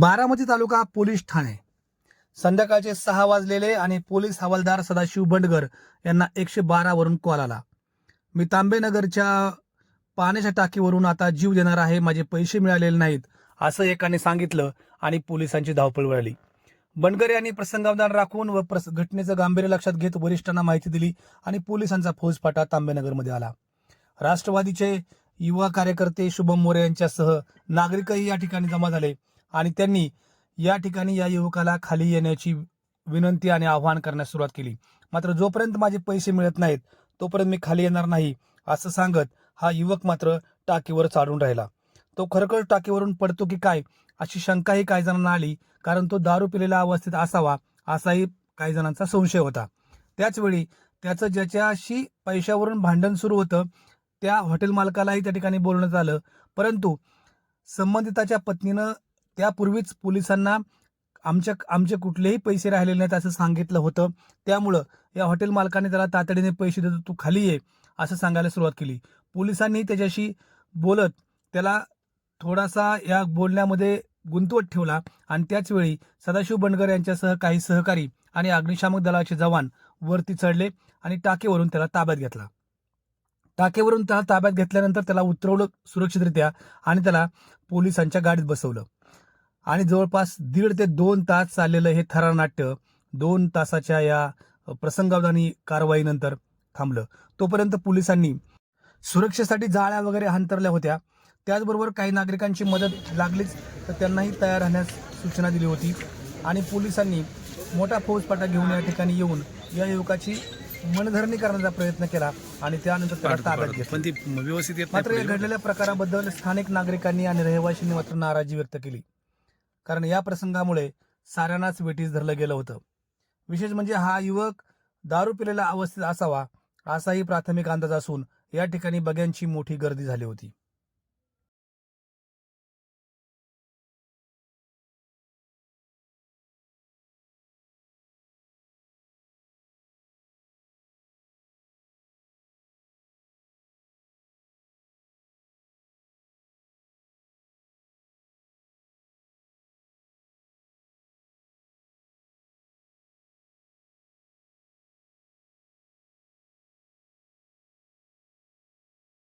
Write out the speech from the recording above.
बारामती तालुका police Thane. संध्याकाळचे सहा वाजलेले आणि पोलीस हवालदार सदाशिव बंडगर यांना एकशे बारावरून कॉल आला. मी तांबेनगरच्या पाण्याच्या टाकीवरून आता जीव देणार आहे माझे पैसे मिळालेले नाहीत असं एकाने सांगितलं आणि पोलिसांची धावपळ वळली बंडगर यांनी प्रसंगावधान राखून व प्रस घटनेचं गांभीर्य लक्षात घेत वरिष्ठांना माहिती दिली आणि पोलिसांचा फौजफाटा तांबेनगरमध्ये आला. राष्ट्रवादीचे युवा कार्यकर्ते शुभम मोरे यांच्यासह नागरिकही या ठिकाणी जमा झाले. आणि त्यांनी या ठिकाणी या युवकाला खाली येण्याची विनंती आणि आव्हान करण्यास सुरुवात केली. मात्र जोपर्यंत माझे पैसे मिळत नाहीत तोपर्यंत मी खाली येणार नाही असं सांगत हा युवक मात्र टाकीवर चालून राहिला. तो खरोखर टाकीवरून पडतो की काय अशी शंकाही काही जणांना आली कारण तो दारू पिलेल्या अवस्थेत असावा असाही काही जणांचा संशय होता. त्याचवेळी त्याचं ज्याच्याशी पैशावरून भांडण सुरू होतं त्या हॉटेल मालकालाही त्या ठिकाणी बोलण्यात आलं परंतु संबंधिताच्या पत्नीनं त्यापूर्वीच पोलिसांना आमच्या आमचे कुठलेही पैसे राहिलेले नाहीत असं सांगितलं होतं. त्यामुळं या हॉटेल मालकाने त्याला तातडीने पैसे देतो तू खाली ये असं सांगायला सुरुवात केली. पोलिसांनी त्याच्याशी बोलत त्याला थोडासा या बोलण्यामध्ये गुंतवत ठेवला आणि त्याचवेळी सदाशिव बंडगर यांच्यासह काही सहकारी आणि अग्निशामक दलाचे जवान वरती चढले आणि टाकेवरून त्याला ताब्यात घेतला. टाकेवरून त्याला ताब्यात घेतल्यानंतर त्याला उतरवलं सुरक्षितरित्या आणि त्याला पोलिसांच्या गाडीत बसवलं. आणि जवळपास दीड ते दोन तास चाललेलं हे थरारनाट्य दोन तासाच्या या प्रसंगावधानी कारवाईनंतर थांबलं. तोपर्यंत पोलिसांनी सुरक्षेसाठी जाळ्या वगैरे अंतरल्या होत्या. त्याचबरोबर काही नागरिकांची मदत लागलीच तर त्यांनाही तयार राहण्यास सूचना दिली होती. आणि पोलिसांनी मोठा फौजफाटा घेऊन या ठिकाणी येऊन या युवकाची मनधरणी करण्याचा प्रयत्न केला आणि त्यानंतर त्याला ताब्यात घेतलं. व्यवस्थित मात्र या घडलेल्या प्रकाराबद्दल स्थानिक नागरिकांनी आणि रहिवाशांनी मात्र नाराजी व्यक्त केली. कारण या प्रसंगामुळे साऱ्यांनाच वेटीस धरलं गेलं होतं. विशेष म्हणजे हा युवक दारू पिलेला अवस्थेत असावा असाही प्राथमिक अंदाज असून या ठिकाणी बग्यांची मोठी गर्दी झाली होती.